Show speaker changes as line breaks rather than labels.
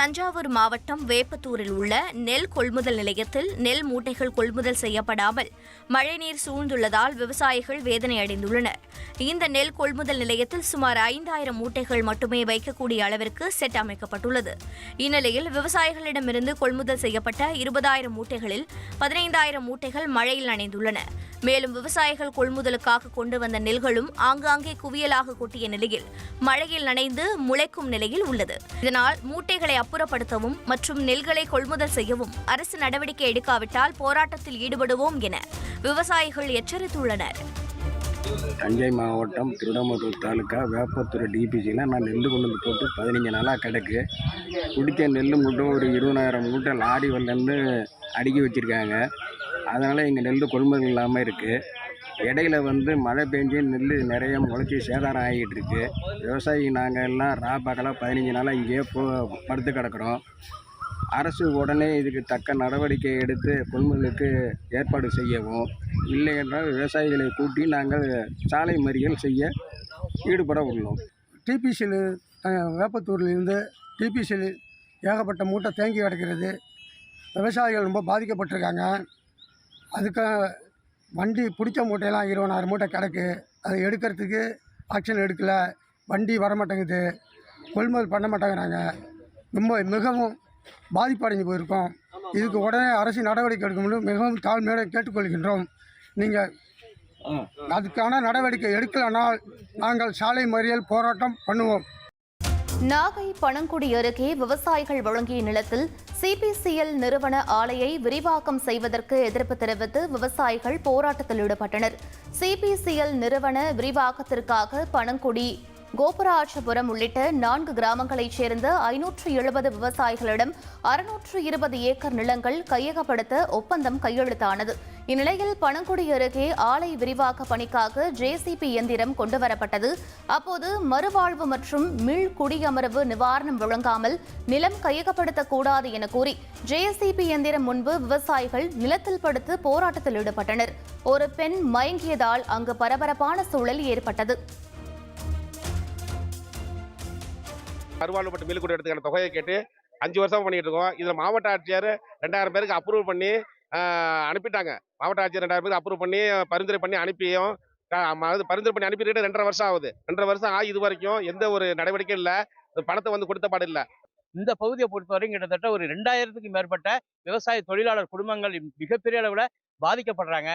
தஞ்சாவூர் மாவட்டம் வேப்பத்தூரில் உள்ள நெல் கொள்முதல் நிலையத்தில் நெல் மூட்டைகள் கொள்முதல் செய்யப்படாமல் மழைநீர் சூழ்ந்துள்ளதால் விவசாயிகள் வேதனை அடைந்துள்ளனர். இந்த நெல் கொள்முதல் நிலையத்தில் சுமார் ஐந்தாயிரம் மூட்டைகள் மட்டுமே வைக்கக்கூடிய அளவிற்கு செட் அமைக்கப்பட்டுள்ளது. இந்நிலையில் விவசாயிகளிடமிருந்து கொள்முதல் செய்யப்பட்ட இருபதாயிரம் மூட்டைகளில் பதினைந்தாயிரம் மூட்டைகள் மழையில் நனைந்துள்ளன. மேலும் விவசாயிகள் கொள்முதலுக்காக கொண்டு வந்த நெல்களும் ஆங்காங்கே குவியலாக கொட்டிய நிலையில் மழையில் நனைந்து முளைக்கும் நிலையில் உள்ளது. இதனால் மூட்டைகளை அப்புறப்படுத்தவும் மற்றும் நெல்களை கொள்முதல் செய்யவும் அரசு நடவடிக்கை எடுக்காவிட்டால் போராட்டத்தில் ஈடுபடுவோம் என விவசாயிகள் எச்சரித்துள்ளனர்.
தஞ்சை மாவட்டம் திருடமருர் தாலுக்கா வேப்பத்தூர் டிபிசியில் நான் நெல் கொண்டு வந்து போட்டு பதினஞ்சு நாளாக கிடக்கு. குடிக்க நெல் மூட்டை ஒரு இருபதாயிரம் மூட்டை லாரி வந்து அடுக்கி வச்சுருக்காங்க. அதனால் எங்கள் நெல் கொள்முதல் இல்லாமல் இருக்குது இடையில வந்து மழை பெஞ்சு நெல் நிறைய முளைச்சி சேதாரம் ஆகிட்டு இருக்கு விவசாயி நாங்கள் எல்லாம் ரா பகலாக பதினஞ்சு நாளாக இங்கேயே போ படுத்து கிடக்குறோம். அரசு உடனே இதுக்கு தக்க நடவடிக்கை எடுத்து கொள்முதலுக்கு ஏற்பாடு செய்யவும் இல்லை என்றால் விவசாயிகளை கூட்டி நாங்கள் சாலை மறியல் செய்ய ஈடுபட உள்ளோம்.
டிபிசியில் வேப்பத்தூர்லேருந்து டிபிசியில் ஏகப்பட்ட மூட்டை தேங்கி கிடக்கிறது. விவசாயிகள் ரொம்ப பாதிக்கப்பட்டிருக்காங்க. அதுக்கு வண்டி பிடிச்ச மூட்டையெல்லாம் இருபதாயிரம் மூட்டை கிடக்கு. அதை எடுக்கிறதுக்கு ஆக்ஷன் எடுக்கல. வண்டி வர மாட்டேங்குது கொள்முதல் பண்ண மாட்டேங்கிறாங்க. ரொம்ப மிகவும் பாதிப்படைஞ்சு போயிருக்கோம். இதுக்கு உடனே அரசு நடவடிக்கை எடுக்கணும்னு மிகவும் தாழ்மையோடு கேட்டுக்கொள்கின்றோம். நீங்கள் அதுக்கான நடவடிக்கை எடுக்கலைனால் நாங்கள் சாலை மறியல் போராட்டம் பண்ணுவோம்.
நாகை பணங்குடி அருகே விவசாயிகள் வழங்கிய நிலத்தில் சிபிசிஎல் நிறுவன ஆலையை விரிவாக்கம் செய்வதற்கு எதிர்ப்பு தெரிவித்து விவசாயிகள் போராட்டத்தில் ஈடுபட்டனர். சிபிசிஎல் நிறுவன விரிவாக்கத்திற்காக பணங்குடி கோபுராட்சபுரம் உள்ளிட்ட நான்கு கிராமங்களைச் சேர்ந்த ஐநூற்று எழுபது விவசாயிகளிடம் அறுநூற்று இருபது ஏக்கர் நிலங்கள் கையகப்படுத்த ஒப்பந்தம் கையெழுத்தானது. இந்நிலையில் பணங்குடி அருகே ஆலை விரிவாக்க பணிக்காக ஜேசிபி இயந்திரம் கொண்டுவரப்பட்டது. அப்போது மறுவாழ்வு மற்றும் மீள் குடியமர்வு நிவாரணம் வழங்காமல் நிலம் கையகப்படுத்தக்கூடாது என கூறி ஜேசிபி இயந்திரம் முன்பு விவசாயிகள் நிலத்தில் படுத்து போராட்டத்தில் ஈடுபட்டனர். ஒரு பெண் மயங்கியதால் அங்கு பரபரப்பான சூழல் ஏற்பட்டது.
மறுவாழ்வுப்பட்டு மீள்குடி எடுத்துக்கான தொகையை கேட்டு அஞ்சு வருஷம் பண்ணிட்டு இருக்கோம். இதில் மாவட்ட ஆட்சியர் ரெண்டாயிரம் பேருக்கு அப்ரூவ் பண்ணி அனுப்பிட்டாங்க. மாவட்ட ஆட்சியர் ரெண்டாயிரம் பேருக்கு அப்ரூவ் பண்ணி பரிந்துரை பண்ணி அனுப்பியும். பரிந்துரை பண்ணி அனுப்பிட்டு ரெண்டரை வருஷம் ஆகுது. ரெண்டரை வருஷம் ஆகி இது வரைக்கும் எந்த ஒரு நடவடிக்கையும் இல்லை. பணத்தை வந்து கொடுத்த பாடு இல்லை.
இந்த பகுதியை பொறுத்தவரையும் கிட்டத்தட்ட ஒரு ரெண்டாயிரத்துக்கு மேற்பட்ட விவசாய தொழிலாளர் குடும்பங்கள் மிகப்பெரிய அளவில் பாதிக்கப்படுறாங்க.